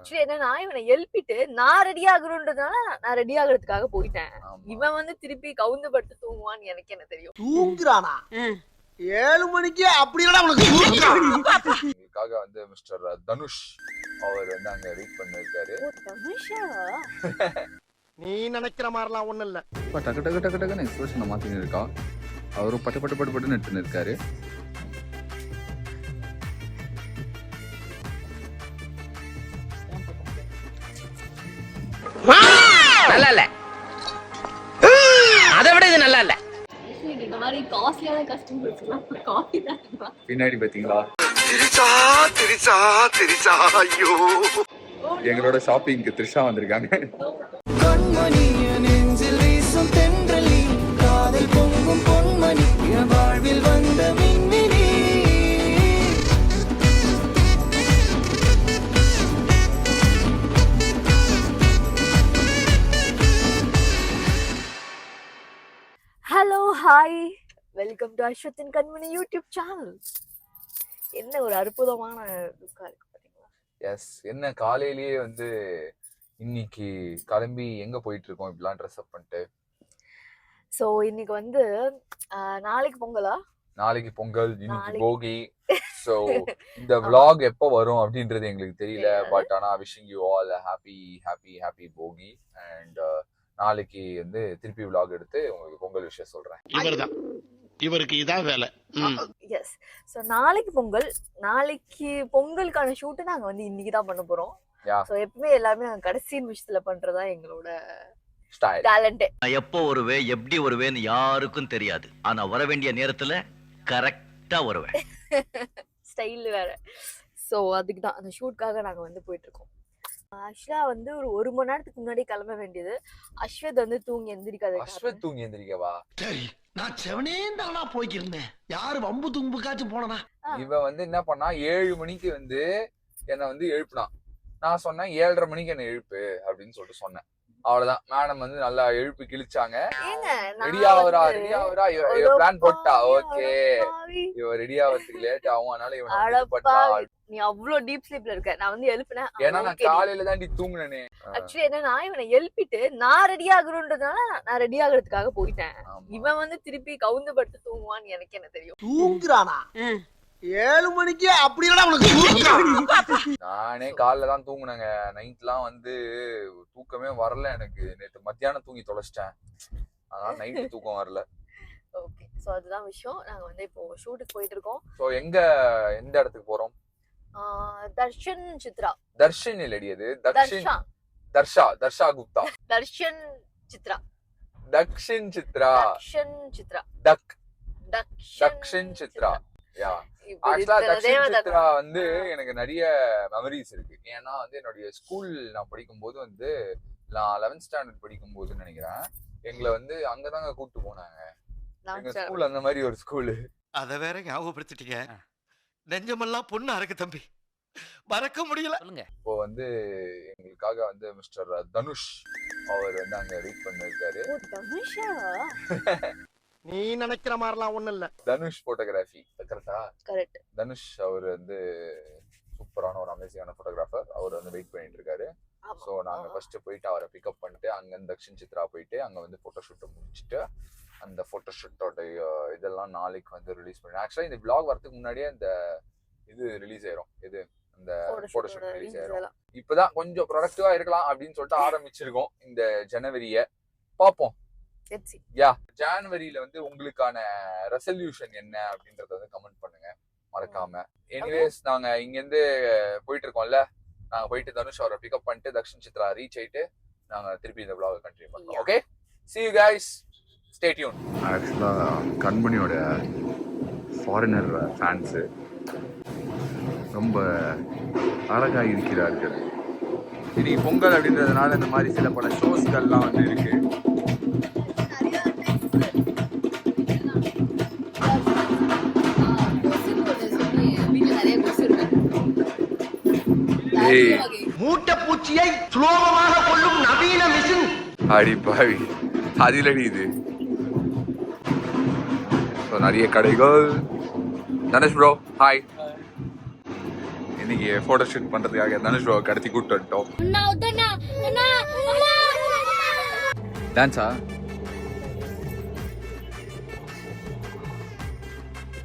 Actually என்னன்னா இவனை எழுப்பிட்டு நான் ரெடி ஆகணுன்றதுனால நான் ரெடி ஆகுறதுக்காக போயிட்டேன். இவன் வந்து திருப்பி கவுந்து படுத்து தூங்குவான்னு எனக்கு என்ன தெரியும். தூங்குறானா? ஏழு மணிக்கு அப்படி உங்களுக்காக வந்து மிஸ்டர் தனுஷ் அவர் வந்து அங்க வெயிட் பண்ணிருக்காரு. நீ நினைக்கிற மாதிரிலாம் ஒண்ணும் இல்ல. இப்ப டக்கு டக்கு டக்கு டக்குன்னு எக்ஸ்பிரஷனை மாத்தின்னு இருக்கா? அவரும் பட்டு பட்டு பட்டு பட்டுன்னு எடுத்துன்னு இருக்காரு. நல்லா இல்ல அதை விட இது நல்லா இல்ல பின்னாடி பாத்தீங்களா? திரிச்சா திரிச்சா திரிச்சா ஐயோ. எங்களோட ஷாப்பிங்க்கு த்ரிஷா வந்திருக்காங்க. Welcome to அஸ்வத்தின் Kanmani YouTube channel என்ன ஒரு அற்புதமான லுக்கா இருக்கு பாத்தீங்களா? எஸ் என்ன காலையிலேயே வந்து இன்னைக்கு கிளம்பி எங்க போயிட்டு இருக்கோம் இப்படிலாம் ட்ரெஸ் அப் பண்ணிட்டு? ஸோ இன்னைக்கு வந்து ஆஹ், நாளைக்கு பொங்கலா? நாளைக்கு பொங்கல் இன்னைக்கு நாளைக்கு- போகி. சோ இந்த vlog எப்போ வரும் அப்படின்றது எங்களுக்கு தெரியல. பட் ஆனா wishing you all happy happy happy Bogi. And நாளைக்கு வந்து திருப்பி vlog எடுத்து உங்களுக்கு பொங்கல் விஷயம் சொல்றேன். இவர்தான். இவருக்கு இதான் வேலை. எஸ் ஸோ நாளைக்கு பொங்கல் நாளைக்கு பொங்கலுக்கான ஷூட்டு நாங்க வந்து இன்னைக்கு தான் பண்ண போறோம். Yeah. ஸோ எப்பவுமே எல்லாமே நாங்க கடைசி நிமிஷத்துல பண்றதா எங்களோட ஸ்டைல் டேலண்டே நான் எப்போ வருவேன் எப்படி வருவேன்னு யாருக்கும் தெரியாது. ஆனா வர வேண்டிய நேரத்துல கரெக்டா வருவேன். ஸ்டைல் வேற. ஸோ அதுக்கு தான். அந்த ஷூட்காக நாங்கள் வந்து போயிட்டு இருக்கோம் ஆக்சுவலா வந்து ஒரு ஒரு மணி நேரத்துக்கு முன்னாடி கிளம்ப வேண்டியது. அஸ்வத் வந்து தூங்கி எந்திரிக்காத அஸ்வத் தூங்கி எந்திரிக்கவா? சரி. நான் செவனே தானா போய்க்கிருந்தேன். யாரு வம்பு தும்புக்காச்சும் போனனா? இவன் வந்து என்ன பண்ணா ஏழு மணிக்கு வந்து என்னை வந்து எழுப்புனான் நான் சொன்னேன் ஏழரை மணிக்கு என்ன எழுப்பு அப்படின்னு சொல்லிட்டு சொன்னேன். அவ்வளவுதான். மேடம் வந்து நல்லா எழுப்பி கிழிச்சாங்க. ஏங்க ரெடி ஆவரா ரெடி ஆவரா? பிளான் போட்டா? ஓகே இவ ரெடி ஆவறதுக்கு லேட் ஆகும் அதனால இவன். நீ அவ்வளோ டீப் ஸ்லீப்ல இருக்க. நான் வந்து எழுப்பினேன். ஏன்னா நான் காலையில தாண்டி தூங்குனேனே. ஆக்சுவலி என்னன்னா இவனை எழுப்பிட்டு நான் ரெடி ஆகணுன்றதுனால நான் ரெடி ஆகுறதுக்காக போயிட்டேன். இவன் வந்து திருப்பி கவுந்து படுத்து தூங்குவான்னு எனக்கு என்ன தெரியும்? தூங்குறானா? ஏழு மணிக்கு அப்படி இல்லடா உனக்கு. நானே காலைல தான் தூங்குனேங்க. நைட்லாம் வந்து தூக்கமே வரல எனக்கு. நேத்து மத்தியானம் தூங்கி தொலைச்சிட்டேன். அதனால நைட்டு தூக்கம் வரல. ஓகே. ஸோ அதுதான் விஷயம். நாங்க வந்து இப்போ ஷூட்டுக்கு போயிட்டு இருக்கோம். சோ எங்க எந்த இடத்துக்கு போறோம்? தர்ஷன் சித்ரா. தர்ஷன் இல்லடி அது. தக்ஷின் தர்ஷா. தர்ஷா தர்ஷா குப்தா. தர்ஷன் சித்ரா. தக்ஷின் சித்ரா. தக்ஷன் சித்ரா. டக் தக்ஷன் தக்ஷின் சித்ரா. யா. சித்ரா வந்து எனக்கு நிறைய மெமரிஸ் இருக்கு. ஏன்னா வந்து என்னுடைய ஸ்கூல் நான் படிக்கும்போது வந்து நான் லெவன்த் ஸ்டாண்டர்ட் படிக்கும் போதுன்னு நினைக்கிறேன். எங்களை வந்து அங்கதாங்க கூட்டு போனாங்க. எங்க ஸ்கூல் அந்த மாதிரி ஒரு ஸ்கூல் அத வேற ஞாபகப்படுத்திட்டீங்க. நெஞ்சமெல்லாம் பொண்ணு அறக்கு தம்பி. மறக்க முடியல. சொல்லுங்க. இப்போ வந்து எங்களுக்காக வந்து மிஸ்டர் தனுஷ் அவர் வந்து அங்க வெயிட் பண்ணிருக்காரு. ஓ தனுஷா? நீ நினைக்கிற மாதிரிலாம் ஒண்ணும் இல்ல. தனுஷ் போட்டோகிராஃபி கரெக்டா கரெக்ட் தனுஷ் அவர் வந்து சூப்பரான ஒரு அமேசிங்கான போட்டோகிராஃபர் அவர் வந்து வெயிட் பண்ணிட்டு இருக்காரு. ஸோ நாங்க ஃபர்ஸ்ட் போயிட்டு அவரை பிக்கப் பண்ணிட்டு அங்க இருந்து தக்ஷின் சித்ரா போயிட்டு அங்க வந்து போட்டோ ஷூட்டை முடிச்சுட்டு அந்த போட்டோ ஷூட்டோட இதெல்லாம் நாளைக்கு வந்து ரிலீஸ் பண்ணி ஆக்சுவலா இந்த vlog வரதுக்கு முன்னாடியே இந்த இது ரிலீஸ் ஆயிரும். இது அந்த போட்டோ ஷூட் ரிலீஸ் ஆயிரும். இப்பதான் கொஞ்சம் ப்ரொடக்டிவா இருக்கலாம் அப்படின்னு சொல்லிட்டு ஆரம்பிச்சிருக்கோம் இந்த ஜனவரிய. பார்ப்போம். யா ஜான்வரியில வந்து உங்களுக்கான ரெசல்யூஷன் என்ன அப்படின்றத வந்து கமெண்ட் பண்ணுங்க. மறக்காம. எனிவேஸ் நாங்க இங்க இருந்து போயிட்டு இருக்கோம்ல நாங்க போயிட்டு தனுஷ் அவரை பிக்கப் பண்ணிட்டு தக்ஷன் சித்ரா ரீச் ஆயிட்டு நாங்க திருப்பி இந்த vlog continue Yeah. Okay see you guys. Stay tuned. ஆக்சுவலா கண்மணியோட ஃபாரினர் ஃபேன்ஸு ரொம்ப அழகா இருக்கிறார்கள். இனி பொங்கல் அப்படின்றதுனால இந்த மாதிரி சில பல ஷோஸ்கள்லாம் வந்து இருக்கு. பூச்சியை சுலோகமாக கொள்ளும் நவீன மிஷின். அடி பாவி. அதிலடி இது. நிறைய கடைகள். தனுஷ் ப்ரோ ஹாய் இன்னைக்கு போட்டோ ஷூட் பண்றதுக்காக தனுஷ் கடத்தி கூப்பிட்டு வந்துட்டோம். டான்ஸா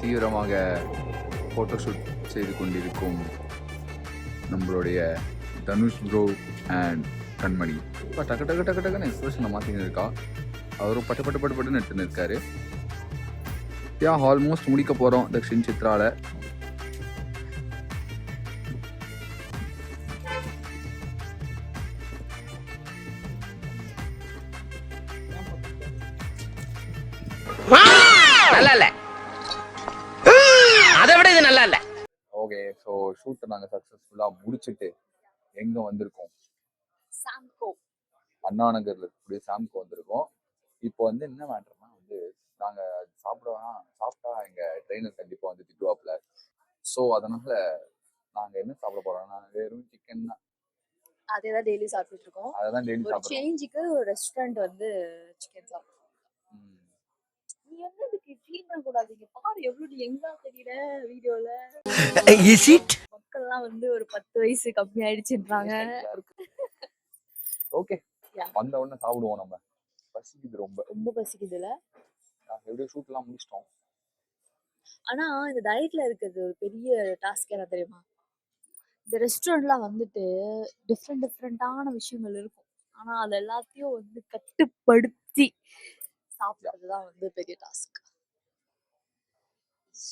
தீவிரமாக போட்டோ ஷூட் செய்து கொண்டிருக்கும் நம்மளுடைய தனுஷ் ப்ரோ அண்ட் கண்மணி. இப்போ டக்கு டக்கு டக்கு டக்குன்னு எக்ஸ்பிரஷனை மாற்றின்னு இருக்கா? அவரும் பட்டு பட்டு பட்டு பட்டுன்னு எடுத்துன்னு இருக்காரு. யா ஆல்மோஸ்ட் முடிக்க போகிறோம் தக்ஷின் சித்ரால. நல்லா இல்ல அதை விட இது நல்லா இல்ல ஓகே ஸோ ஷூட்டை நாங்கள் சக்ஸஸ்ஃபுல்லாக முடிச்சுட்டு எங்கே வந்திருக்கோம்? சாம்கோ. அண்ணா நகர்ல இருக்கக்கூடிய சாம்க்கு வந்திருக்கோம். இப்போ வந்து என்ன மேட்டர்னா வந்து நாங்க சாப்பிட வேணாம் சாப்பிட்டா எங்க ட்ரெயினர் கண்டிப்பா வந்து திட்டுவாப்ல ஸோ அதனால நாங்க என்ன சாப்பிட போறோம்னா வெறும் சிக்கன் தான். அதே தான் டெய்லி சாப்பிட்டுட்டு இருக்கோம் அதை தான் டெய்லி ஒரு சாப்பிடுறோம். சேஞ்சுக்கு ஒரு ரெஸ்டாரண்ட் வந்து சிக்கன் சாப்பிடுறோம். ம். நீ வந்து இதுக்கு ஃபீல் பண்ண கூடாது இங்க பாரு எவ்வளவு நீ எங்க தெரியல வீடியோல? இஸ் இட் மக்கள்லாம் வந்து ஒரு பத்து வயசு கம்மி ஆயிடுச்சுன்றாங்க. ஓகே. வந்த உடனே சாப்பிடுவோம் நம்ம. பசிக்குது ரொம்ப. ரொம்ப பசிக்குதுல? எப்படியோ ஷூட் எல்லாம் முடிச்சிட்டோம். ஆனா இந்த டயட்ல இருக்கிறது ஒரு பெரிய டாஸ்க் என்ன தெரியுமா? இந்த ரெஸ்டாரண்ட்லாம் வந்துட்டு டிஃப்ரெண்ட் டிஃப்ரெண்டான விஷயங்கள் இருக்கும். ஆனா அது எல்லாத்தையும் வந்து கட்டுப்படுத்தி சாப்பிடுறதுதான் வந்து பெரிய டாஸ்க்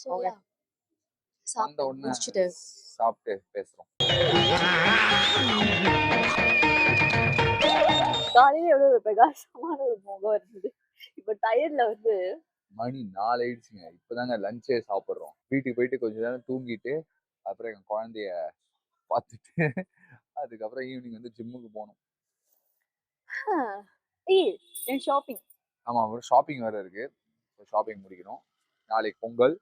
Okay. சாப்பிட்டு உடனே சாப்பிட்டு பேசுறோம். காலையில எவ்வளவு ஒரு பிரகாசமான ஒரு முகம் இருந்தது. இப்ப டயர்ல வந்து மணி நாலு ஆயிடுச்சுங்க இப்பதாங்க லஞ்சே சாப்பிடுறோம். வீட்டுக்கு போயிட்டு கொஞ்ச நேரம் தூங்கிட்டு அப்புறம் எங்க குழந்தைய பார்த்துட்டு அதுக்கப்புறம் ஈவினிங் வந்து ஜிம்முக்கு போகணும் "ஆஹ், ஏய் என் ஷாப்பிங் ஆமா அப்புறம் ஷாப்பிங் வேற இருக்கு. ஷாப்பிங் முடிக்கணும் நாளைக்கு பொங்கல்.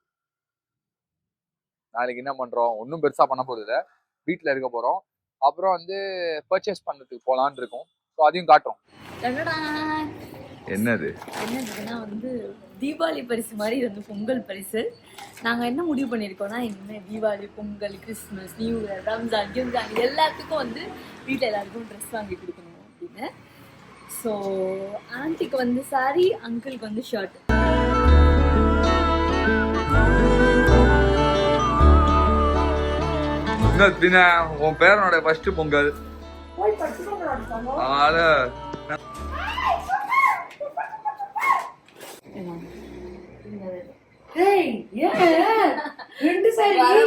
நாளைக்கு என்ன பண்றோம்? ஒன்றும் பெருசா பண்ண போறது இல்ல. வீட்டில் இருக்க போறோம். அப்புறம் வந்து பர்ச்சேஸ் பண்ணதுக்கு போலான்னு இருக்கோம். ஸோ அதையும் காட்டுறோம். என்னது? என்னதுன்னா வந்து தீபாவளி பரிசு மாதிரி இது வந்து பொங்கல் பரிசு. நாங்க என்ன முடிவு பண்ணியிருக்கோம்னா இனிமேல் Deepavali Pongal Christmas new year Ramzan கிம்ஜான் எல்லாத்துக்கும் வந்து வீட்டில் எல்லாருக்கும் ட்ரெஸ் வாங்கி கொடுக்கணும் அப்படின்னு. ஸோ ஆன்ட்டிக்கு வந்து சாரி அங்கிளுக்கு வந்து ஷர்ட் பின்ன உன் பேரனோட ஃபர்ஸ்ட் பொங்கல். அதனால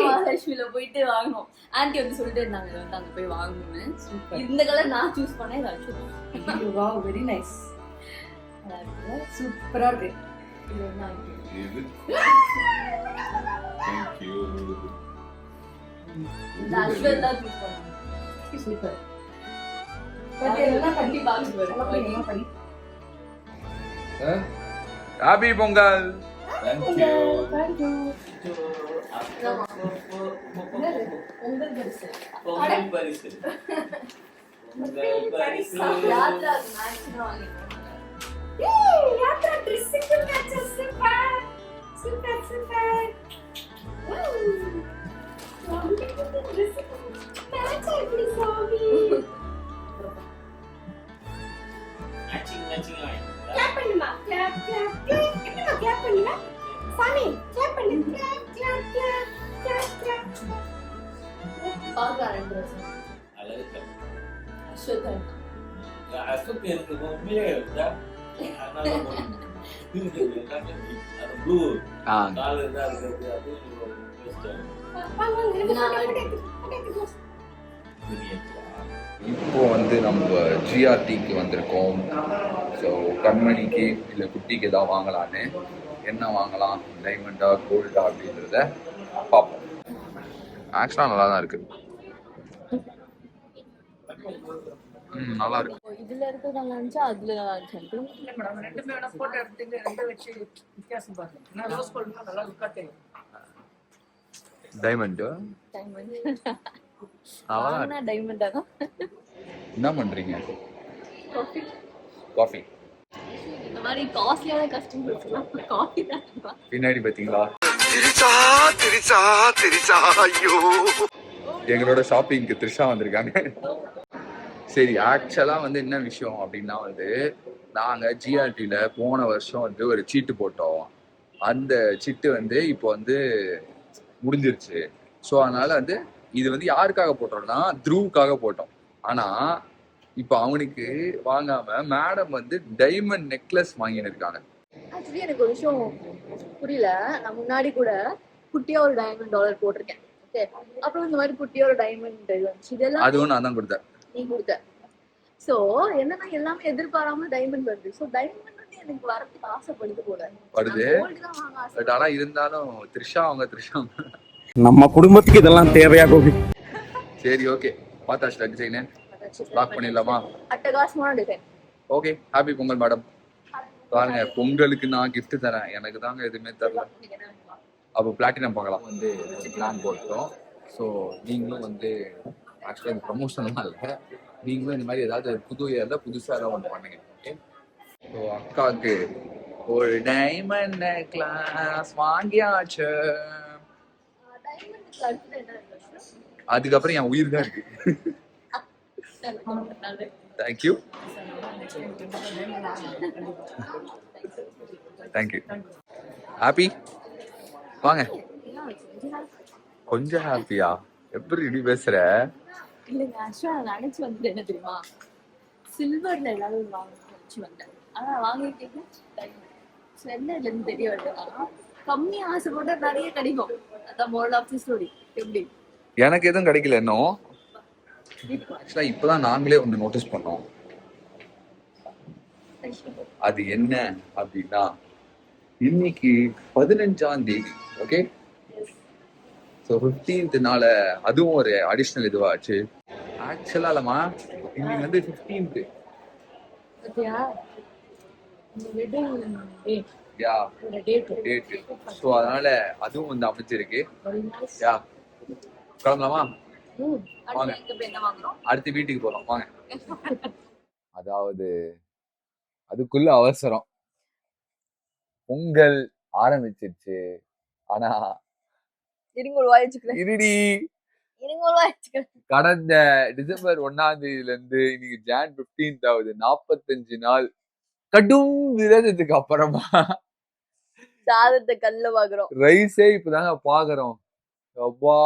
மகாலட்சுமியில போயிட்டு வாங்கணும். ஆன்ட்டி வந்து சொல்லிட்டு இருந்தாங்க வந்து அங்க போய் வாங்கணும்னு. இந்த கலர் நான் சூஸ் பண்ணேன் இதை வச்சு வாவ் வெரி நைஸ் சூப்பரா இருக்கு. இது வந்து aunty. இந்த அஸ்வத் தான் சூஸ் பண்ணாங்க சூப்பர் அதெல்லாம் கண்டிப்பா பாக்குவாரு ஹாப்பி பொங்கல் பொங்கல் பரிசு பரிசு யாத்ரா மேக்ஸிமம் வாங்கிருக்கோம் மேட்சிங் மேட்சிங் பார்க்கலாம் எனக்கு உண்மையிலே அது ப்ளூ ஆ. கால் இருந்தா இருக்கிறது இப்போ வந்து நம்ம ஜிஆர்டிக்கு வந்திருக்கோம். ஸோ கண்மணிக்கு இல்லை குட்டிக்கு ஏதாவது வாங்கலான்னு. என்ன வாங்கலாம்? டைமண்டா கோல்டா அப்படின்றத பார்ப்போம். ஆக்சுவலாக நல்லா தான் இருக்கு. ம் நல்லா இருக்கு இதுல இருக்கிறது நல்லா இருந்துச்சா அதுல நல்லா இருந்துச்சு ரெண்டுமே வேணா போட்டோ எடுத்துங்க ரெண்டு வச்சு வித்தியாசம் பாருங்க. ஏன்னா ரோஸ் கோல்ட் நல்லா லுக்கா தெரியும். டைமண்ட் டைமண்டா தான். என்ன பண்றீங்க? காஃபி இந்த மாதிரி காஸ்ட்லியான கஸ்டமர்ஸ்லாம் காஃபி தான். பின்னாடி பார்த்தீங்களா திரிச்சா திரிச்சா திரிச்சா ஐயோ. எங்களோட ஷாப்பிங்க்கு த்ரிஷா வந்திருக்காங்க. சரி ஆக்சுவலா வந்து என்ன விஷயம் அப்படின்னா வந்து நாங்க ஜிஆர்டில போன வருஷம் வந்து ஒரு சீட்டு போட்டோம். அந்த சீட்டு வந்து இப்போ வந்து முடிஞ்சிருச்சு. ஸோ அதனால வந்து இது வந்து யாருக்காக போட்டோம்னா த்ரூவுக்காக போட்டோம். ஆனா இப்போ அவனுக்கு வாங்காம மேடம் வந்து டைமண்ட் நெக்லஸ் வாங்கின்னு இருக்காங்க ஆக்சுவலி எனக்கு ஒரு விஷயம் புரியல. நான் முன்னாடி கூட குட்டியா ஒரு டைமண்ட் டாலர் போட்டிருக்கேன். ஓகே அப்புறம் இந்த மாதிரி குட்டியா ஒரு டைமண்ட் இதெல்லாம் அதுவும் நான் தான் கொடுத்தேன். நீ கொடுத்த. சோ என்னன்னா எல்லாமே எதிர்பாராம டைமண்ட் வருது. சோ டைமண்ட் எனக்கு வரதுக்கு ஆசைப்படுது போல. வாங்க பட். ஆனா இருந்தாலும் த்ரிஷா அவங்க த்ரிஷா நம்ம குடும்பத்துக்கு இதெல்லாம் தேவையா கோபி? சரி ஓகே பார்த்தா ஸ்டட் டிசைனு லாக் பண்ணிடலாமா? அட்டகாசமான design okay happy Pongal madam பாருங்க. பொங்கலுக்கு நான் gift தரேன். எனக்கு தாங்க எதுவுமே தரல. அப்போ பிளாட்டினம் பார்க்கலாம். வந்து பிளான் போட்டோம். ஸோ நீங்களும் வந்து ஆக்சுவலாக இந்த ப்ரமோஷன்லாம் இல்லை. நீங்களும் இந்த மாதிரி ஏதாவது புது இயரில் புதுசாக ஏதாவது ஒன்று பண்ணுங்க. ஸோ அக்காவுக்கு ஒரு டைமண்ட் கிளாஸ் வாங்கியாச்சு. அதுக்கப்புறம் என் உயிர் தான் இருக்கு. தேங்க்யூ தேங்க்யூ ஹாப்பி வாங்க. கொஞ்சம் ஹாப்பியா எப்படி இப்படி பேசுற? இல்லைங்க ஆக்சுவலா நினைச்சு வந்துட்டு என்ன தெரியுமா? சில்வர்ல ஏதாவது வாங்க நினைச்சு வந்தேன். ஆனா வாங்கிட்டீங்க இதுல இருந்து தெரிய வருதுன்னா கம்மி ஆசைப்பட்டா நிறைய கிடைக்கும். அதான் மோரல் ஆஃப் தி ஸ்டோரி எப்படி? எனக்கு எதுவும் கிடைக்கல இன்னும். ஆக்சுவலா இப்பதான் நாங்களே ஒன்று நோட்டீஸ் பண்ணோம். அது என்ன அப்படின்னா இன்னைக்கு பதினஞ்சாம் தேதி ஓகே ஸோ ஃபிஃப்டீன்த்னால அதுவும் ஒரு அடிஷ்னல் இதுவாச்சு ஆக்சுவலா இல்லம்மா இன்னைக்கு வந்து ஃபிஃப்டீன்த் யா ஒரு டேட் டேட் ஸோ அதனால அதுவும் வந்து அமைச்சிருக்கு யா கிளம்பலாமா? வாங்க. அடுத்து வீட்டுக்கு போறோம் வாங்க. அதாவது அதுக்குள்ள அவசரம். பொங்கல் ஆரம்பிச்சிருச்சு. ஆனா இருடி. கடந்த டிசம்பர் ஒன்னாம் தேதியில இருந்து இன்னைக்கு ஜான் 15th ஆகுது. நாற்பத்தஞ்சு நாள் கடும் விரதத்துக்கு அப்புறமா சாதத்தை கல்ல பாக்குறோம். ரைஸே இப்பதாங்க பாக்குறோம். அப்பா.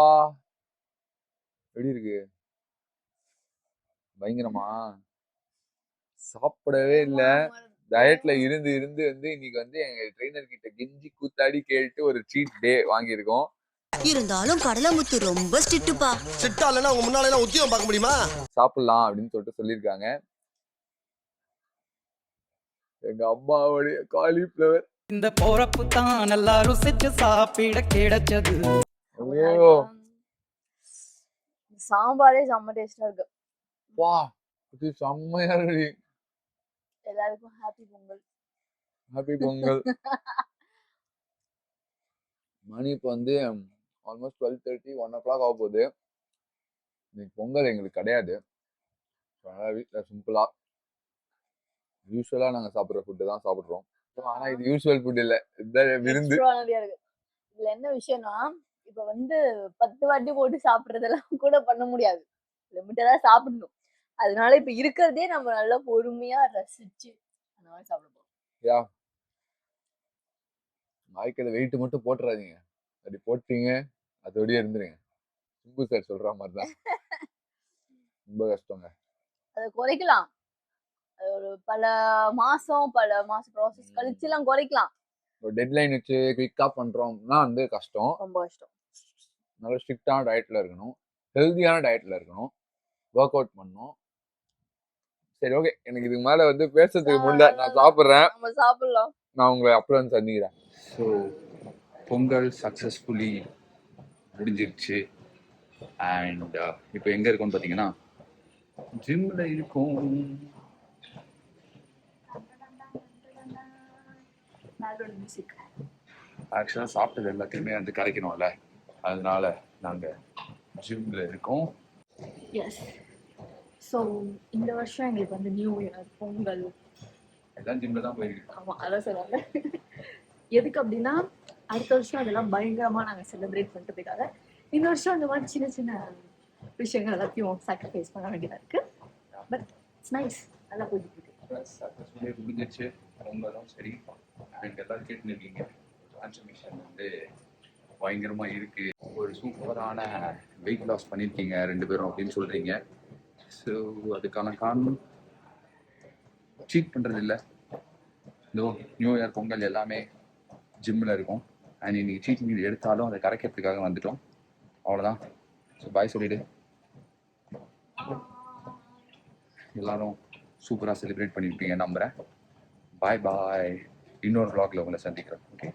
எப்படி இருக்கு? பயங்கரமா? சாப்பிடவே இல்ல. டயட்ல இருந்து இருந்து வந்து இன்னைக்கு வந்து எங்க ட்ரெயினர் கிட்ட கெஞ்சி கூத்தாடி கேட்டு ஒரு சீட் டே வாங்கியிருக்கோம். இருந்தாலும் கடலமுத்து ரொம்ப ஸ்ட்ரிக்ட்டுப்பா. சிட்டா இல்லைன்னா உங்க முன்னால எல்லாம் உத்தியோகம் பார்க்க முடியுமா? சாப்பிடலாம் அப்படின்னு சொல்லிட்டு சொல்லியிருக்காங்க. எங்க அம்மாவுடைய காலிஃபிளவர் இந்த போறப்பு தான் நல்லா ருசிச்சு சாப்பிட கிடைச்சது. ஐயோ. சாம்பாரே செம்ம டேஸ்டா இருக்கு. வா இது செம்மையா இருக்கு. எல்லாருக்கும் ஹாப்பி பொங்கல். ஹாப்பி பொங்கல். மணி இப்போ வந்து almost twelve thirty one o'clock ஆக போகுது இன்னைக்கு பொங்கல் எங்களுக்கு கிடையாது. அதனால வீட்டில் சிம்பிளாக யூஸ்வலாக நாங்கள் சாப்பிட்ற ஃபுட்டு தான் சாப்பிட்றோம். ஆனால் இது யூஸ்வல் ஃபுட் இல்லை. விருந்து. இதுல என்ன விஷயம்னா இப்ப வந்து பத்து வாட்டி போட்டு சாப்பிடுறதெல்லாம் கூட பண்ண முடியாது. லிமிட்டடா சாப்பிடணும். அதனால இப்ப இருக்கிறதே நம்ம நல்லா பொறுமையா ரசிச்சு அந்த மாதிரி சாப்பிடுவோம் வாய்க்கிற வெயிட் மட்டும் போட்டுறாதீங்க. அப்படி போட்டீங்க அதோடய இருந்துருங்க. சிம்பு சார் சொல்ற மாதிரி தான். ரொம்ப கஷ்டங்க. அதை குறைக்கலாம். ஒரு பல மாசம் பல மாசம் ப்ராசஸ் கழிச்சு எல்லாம் குறைக்கலாம். ஒரு டெட்லைன் வச்சு குயிக்காக பண்ணுறோம்னா வந்து கஷ்டம். ரொம்ப கஷ்டம். நல்ல ஸ்ட்ரிக்டான டயட்ல இருக்கணும். ஹெல்தியான டயட்ல இருக்கணும். ஒர்க் அவுட் பண்ணணும். சரி ஓகே எனக்கு இதுக்கு மேல வந்து பேசுறதுக்கு முடியல நான் சாப்பிட்றேன். நம்ம சாப்பிடலாம். நான் உங்களை அப்புறம் வந்து சந்திக்கிறேன். ஸோ பொங்கல் சக்ஸஸ்ஃபுல்லி முடிஞ்சிருச்சு. அண்ட் இப்போ எங்கே இருக்கோம்னு பார்த்தீங்கன்னா ஜிம்மில் இருக்கோம். ஆக்சுவலாக சாப்பிட்டது எல்லாத்தையுமே வந்து கரைக்கணும்ல. அதனால நாங்கள் ஜிம்மில் இருக்கோம். எஸ் ஸோ இந்த வருஷம் எங்களுக்கு வந்து நியூ இயர் பொங்கல். எல்லாம் ஜிம்மில் தான் போயிருக்கு ஆமா அதான் சொல்லுவாங்க எதுக்கு அப்படின்னா அடுத்த வருஷம் அதெல்லாம் பயங்கரமா நாங்க செலிப்ரேட் பண்றதுக்காக இந்த வருஷம் அந்த மாதிரி சின்ன சின்ன விஷயங்கள் எல்லாத்தையும் சாக்ரிஃபைஸ் பண்ண வேண்டியதா இருக்கு. பட் இட்ஸ் நைஸ் நல்லா போயிட்டு இருக்கு. முடிஞ்சிச்சு பொங்கலும் சரி. அண்ட் எல்லாரும் கேட்டுருக்கீங்க டிரான்ஸ்ஃபர்மேஷன் வந்து பயங்கரமாக இருக்கு. ஒரு சூப்பரான வெயிட் லாஸ் பண்ணியிருக்கீங்க ரெண்டு பேரும் அப்படின்னு சொல்கிறீங்க ஸோ அதுக்கான காரணம் சீட் பண்ணுறது இல்லை இதோ நியூ இயர் பொங்கல் எல்லாமே ஜிம்மில் இருக்கும். அண்ட் இன்னைக்கு சீட் மீல் எடுத்தாலும் அதை கரைக்கிறதுக்காக வந்துட்டோம். அவ்வளோதான் ஸோ பாய் சொல்லிடு. எல்லாரும் சூப்பராக செலிப்ரேட் பண்ணியிருப்பீங்க நம்புகிறேன் பாய் பாய் இன்னொரு vlogல உங்களை சந்திக்கிறேன் ஓகே